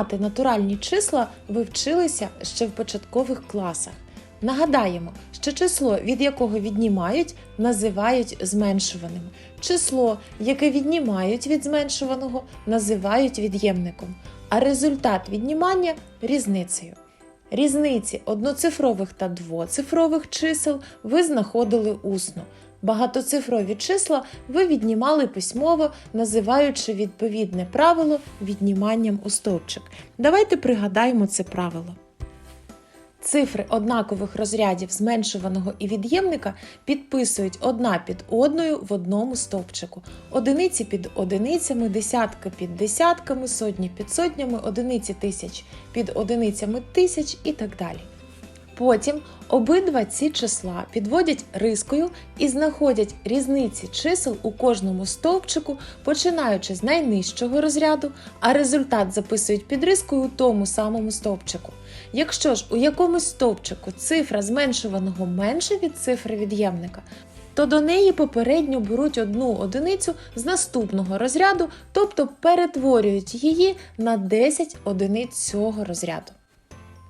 Віднімати натуральні числа ви вчилися ще в початкових класах. Нагадаємо, що число, від якого віднімають, називають зменшуваним. Число, яке віднімають від зменшуваного, називають від'ємником, а результат віднімання різницею. Різниці одноцифрових та двоцифрових чисел ви знаходили усно. Багатоцифрові числа ви віднімали письмово, називаючи відповідне правило відніманням у стовпчик. Давайте пригадаємо це правило. Цифри однакових розрядів зменшуваного і від'ємника підписують одна під одною в одному стовпчику. Одиниці під одиницями, десятка під десятками, сотні під сотнями, одиниці тисяч під одиницями тисяч і так далі. Потім обидва ці числа підводять рискою і знаходять різниці чисел у кожному стовпчику, починаючи з найнижчого розряду, а результат записують під рискою у тому самому стовпчику. Якщо ж у якомусь стовпчику цифра зменшуваного менше від цифри від'ємника, то до неї попередньо беруть одну одиницю з наступного розряду, тобто перетворюють її на 10 одиниць цього розряду.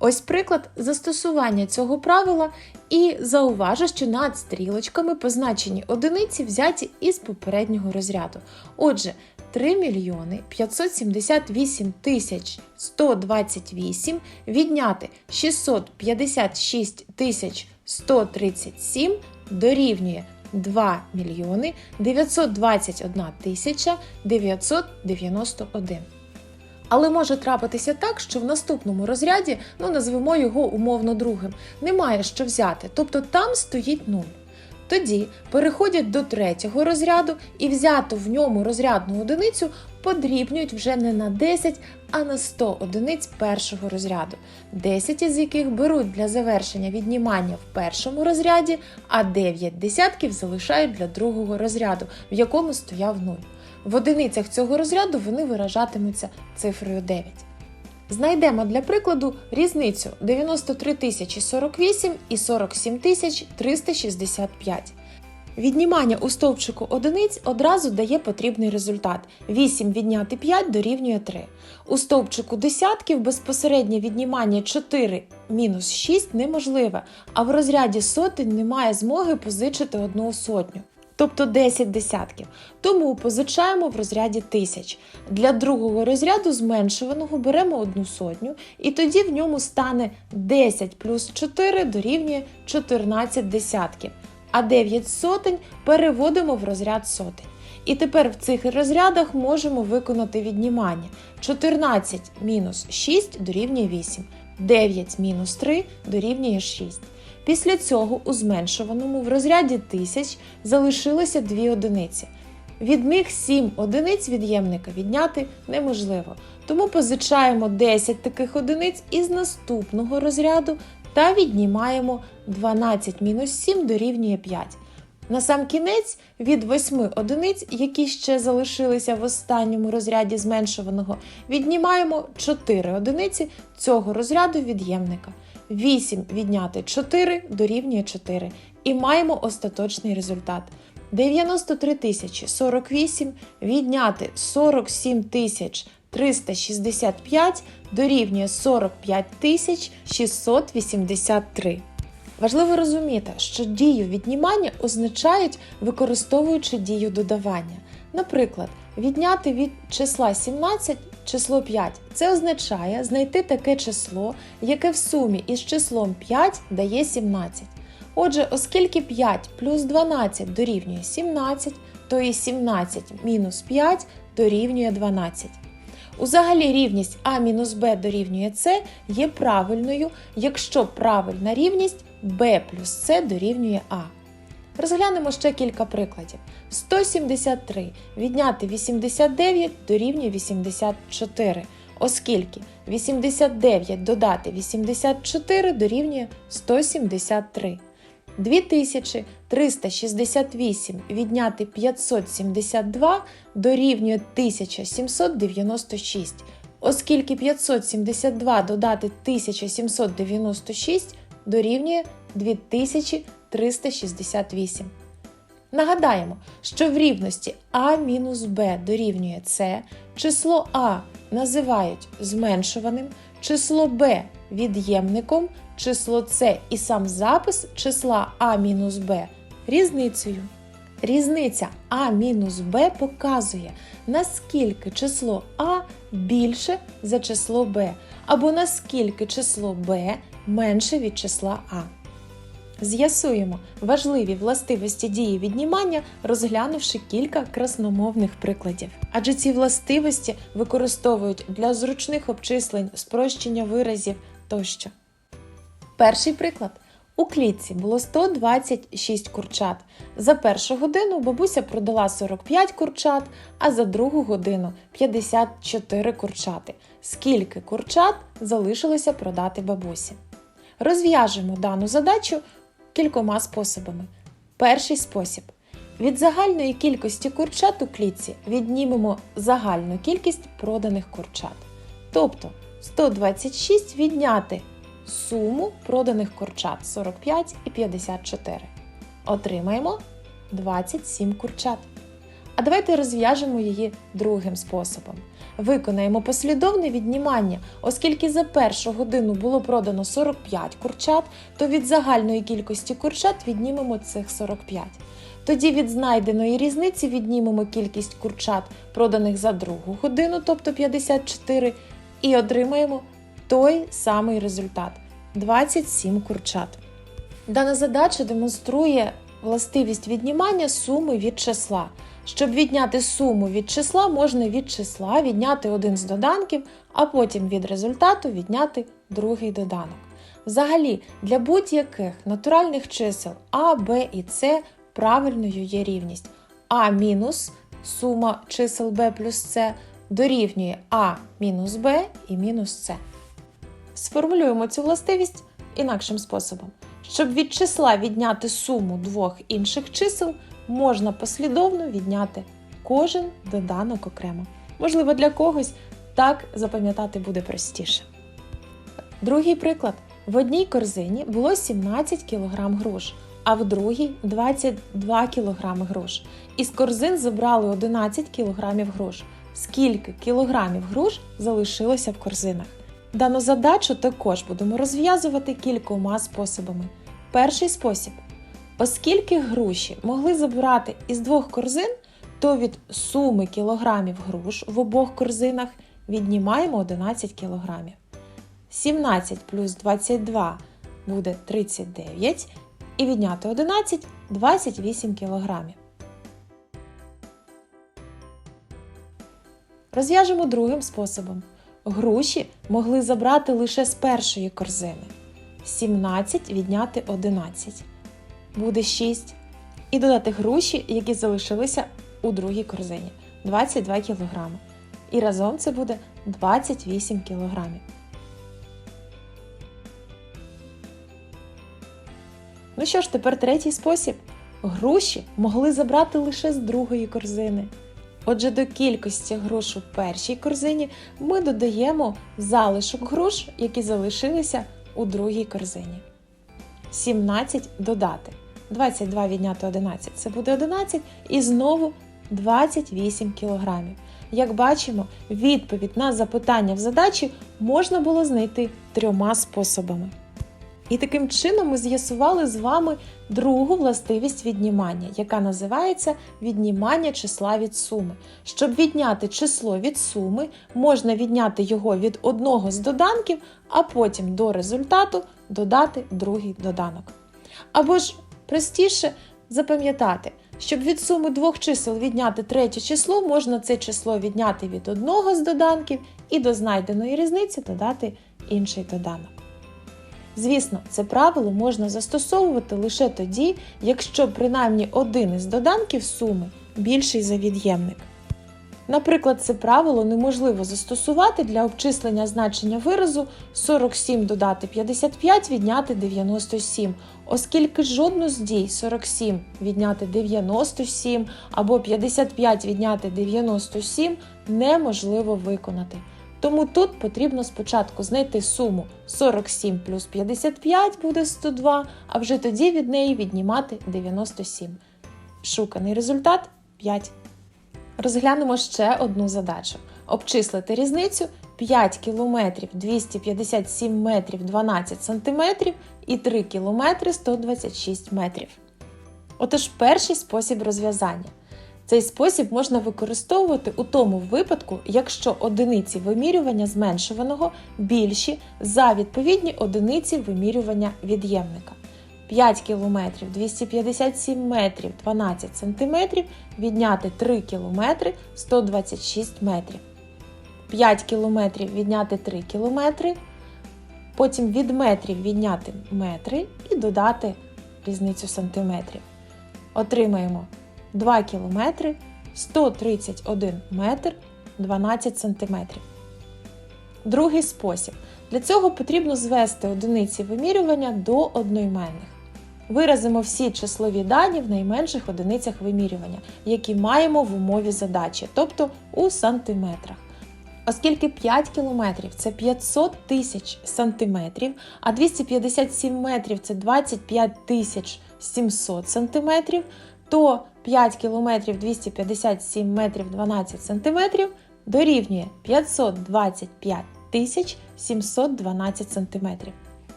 Ось приклад застосування цього правила і зауважу, що над стрілочками позначені одиниці взяті із попереднього розряду. Отже, 3 мільйони 578 тисяч 128 відняти 656 тисяч 137 дорівнює 2 мільйони 921 тисяча 991. Але може трапитися так, що в наступному розряді, ну назвемо його умовно другим, немає що взяти, тобто там стоїть 0. Тоді переходять до третього розряду і взяту в ньому розрядну одиницю подрібнюють вже не на 10, а на 100 одиниць першого розряду, 10 із яких беруть для завершення віднімання в першому розряді, а 9 десятків залишають для другого розряду, в якому стояв 0. В одиницях цього розряду вони виражатимуться цифрою 9. Знайдемо для прикладу різницю 93 048 і 47 365. Віднімання у стовпчику одиниць одразу дає потрібний результат. 8 відняти 5 дорівнює 3. У стовпчику десятків безпосереднє віднімання 4 мінус 6 неможливе, а в розряді сотень немає змоги позичити одну сотню тобто 10 десятків. Тому позичаємо в розряді тисяч. Для другого розряду зменшуваного беремо одну сотню, і тоді в ньому стане 10 плюс 4 дорівнює 14 десятків, а 9 сотень переводимо в розряд сотень. І тепер в цих розрядах можемо виконати віднімання. 14 мінус 6 дорівнює 8, 9 мінус 3 дорівнює 6. Після цього у зменшуваному в розряді тисяч залишилося дві одиниці. Від них 7 одиниць від'ємника відняти неможливо, тому позичаємо 10 таких одиниць із наступного розряду та віднімаємо 12 мінус 7 дорівнює 5. На сам кінець від 8 одиниць, які ще залишилися в останньому розряді зменшуваного, віднімаємо 4 одиниці цього розряду від'ємника. 8 відняти 4 дорівнює 4. І маємо остаточний результат. 93 тисячі 48 відняти 47 тисяч 365 дорівнює 45 тисяч 683. Важливо розуміти, що дію віднімання означають, використовуючи дію додавання. Наприклад, відняти від числа 17 число 5. Це означає знайти таке число, яке в сумі із числом 5 дає 17. Отже, оскільки 5 плюс 12 дорівнює 17, то і 17 мінус 5 дорівнює 12. Узагалі рівність А мінус Б дорівнює С є правильною, якщо правильна рівність b плюс С дорівнює А. Розглянемо ще кілька прикладів. 173 відняти 89 дорівнює 84, оскільки 89 додати 84 дорівнює 173. 2368 відняти 572 дорівнює 1796, оскільки 572 додати 1796 дорівнює 2368. Нагадаємо, що в рівності а b дорівнює c, число а називають зменшуваним, число b від'ємником, число c і сам запис числа а b різницею. Різниця а b показує, наскільки число а більше за число b, або наскільки число b менше від числа а. З'ясуємо важливі властивості дії віднімання, розглянувши кілька красномовних прикладів. Адже ці властивості використовують для зручних обчислень, спрощення виразів тощо. Перший приклад. У клітці було 126 курчат. За першу годину бабуся продала 45 курчат, а за другу годину 54 курчати. Скільки курчат залишилося продати бабусі? Розв'яжемо дану задачу кількома способами. Перший спосіб. Від загальної кількості курчат у клітці віднімемо загальну кількість проданих курчат. Тобто 126 відняти суму проданих курчат 45 і 54. Отримаємо 27 курчат. А давайте розв'яжемо її другим способом. Виконаємо послідовне віднімання, оскільки за першу годину було продано 45 курчат, то від загальної кількості курчат віднімемо цих 45. Тоді від знайденої різниці віднімемо кількість курчат, проданих за другу годину, тобто 54, і отримаємо той самий результат 27 курчат. Дана задача демонструє властивість віднімання суми від числа. Щоб відняти суму від числа, можна від числа відняти один з доданків, а потім від результату відняти другий доданок. Взагалі, для будь-яких натуральних чисел А, Б і С правильною є рівність А мінус сума чисел Б плюс С дорівнює А мінус Б і мінус С. Сформулюємо цю властивість інакшим способом. Щоб від числа відняти суму двох інших чисел, можна послідовно відняти кожен доданок окремо. Можливо, для когось так запам'ятати буде простіше. Другий приклад. В одній корзині було 17 кг груш, а в другій 22 кг груш. Із корзин забрали 11 кг груш. Скільки кілограмів груш залишилося в корзинах? Дану задачу також будемо розв'язувати кількома способами. Перший спосіб. Оскільки груші могли забирати із двох корзин, то від суми кілограмів груш в обох корзинах віднімаємо 11 кілограмів. 17 плюс 22 буде 39, і відняти 11 28 кілограмів. Розв'яжемо другим способом. Груші могли забрати лише з першої корзини. 17 відняти 11. Буде 6. І додати груші, які залишилися у другій корзині 22 кг. І разом це буде 28 кг. Ну що ж, тепер третій спосіб. Груші могли забрати лише з другої корзини. Отже, до кількості груш у першій корзині ми додаємо залишок груш, які залишилися у другій корзині. 17 додати. 22 відняти 11 це буде 11 і знову 28 кг. Як бачимо, відповідь на запитання в задачі можна було знайти трьома способами. І таким чином ми з'ясували з вами другу властивість віднімання, яка називається віднімання числа від суми. Щоб відняти число від суми, можна відняти його від одного з доданків, а потім до результату додати другий доданок. Або ж простіше запам'ятати, щоб від суми двох чисел відняти третє число, можна це число відняти від одного з доданків і до знайденої різниці додати інший доданок. Звісно, це правило можна застосовувати лише тоді, якщо принаймні один із доданків суми більший за від'ємник. Наприклад, це правило неможливо застосувати для обчислення значення виразу 47 додати 55 відняти 97, оскільки жодну з дій 47 відняти 97 або 55 відняти 97 неможливо виконати. Тому тут потрібно спочатку знайти суму 47 плюс 55 буде 102, а вже тоді від неї віднімати 97. Шуканий результат 5. Розглянемо ще одну задачу. Обчислити різницю 5 км 257 метрів 12 см і 3 км 126 метрів. Отож, перший спосіб розв'язання. Цей спосіб можна використовувати у тому випадку, якщо одиниці вимірювання зменшуваного більші за відповідні одиниці вимірювання від'ємника. 5 км 257 метрів 12 см відняти 3 км 126 метрів. 5 км відняти 3 км, потім від метрів відняти метри і додати різницю сантиметрів. Отримаємо 2 км 131 метр 12 сантиметрів. Другий спосіб. Для цього потрібно звести одиниці вимірювання до одноіменних. Виразимо всі числові дані в найменших одиницях вимірювання, які маємо в умові задачі, тобто у сантиметрах. Оскільки 5 кілометрів це 500 тисяч сантиметрів, а 257 метрів це 25 тисяч 700 сантиметрів, то 5 кілометрів 257 метрів 12 сантиметрів дорівнює 525 тисяч 712 сантиметрів.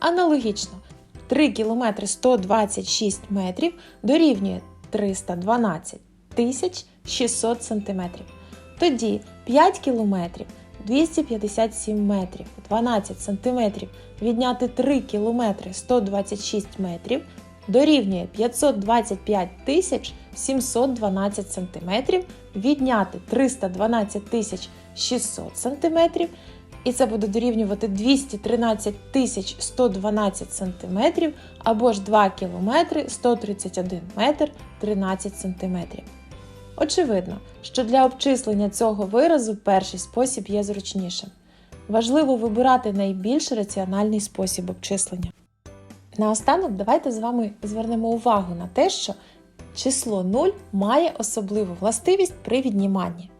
Аналогічно, 3 кілометри 126 метрів дорівнює 312 тисяч 600 сантиметрів. Тоді 5 кілометрів 257 метрів 12 сантиметрів відняти 3 кілометри 126 метрів дорівнює 525 тисяч 712 сантиметрів відняти 312 тисяч 600 сантиметрів і це буде дорівнювати 213 тисяч 112 сантиметрів або ж 2 кілометри 131 метр 13 сантиметрів. Очевидно, що для обчислення цього виразу перший спосіб є зручнішим. Важливо вибирати найбільш раціональний спосіб обчислення. Наостанок давайте з вами звернемо увагу на те, що число 0 має особливу властивість при відніманні.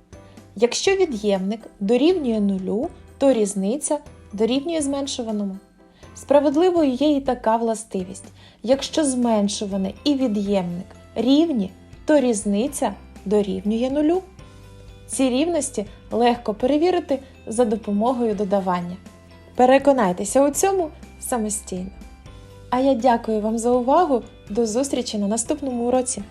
Якщо від'ємник дорівнює нулю, то різниця дорівнює зменшуваному. Справедливою є і така властивість. Якщо зменшуване і від'ємник рівні, то різниця дорівнює нулю. Ці рівності легко перевірити за допомогою додавання. Переконайтеся у цьому самостійно. А я дякую вам за увагу. До зустрічі на наступному уроці!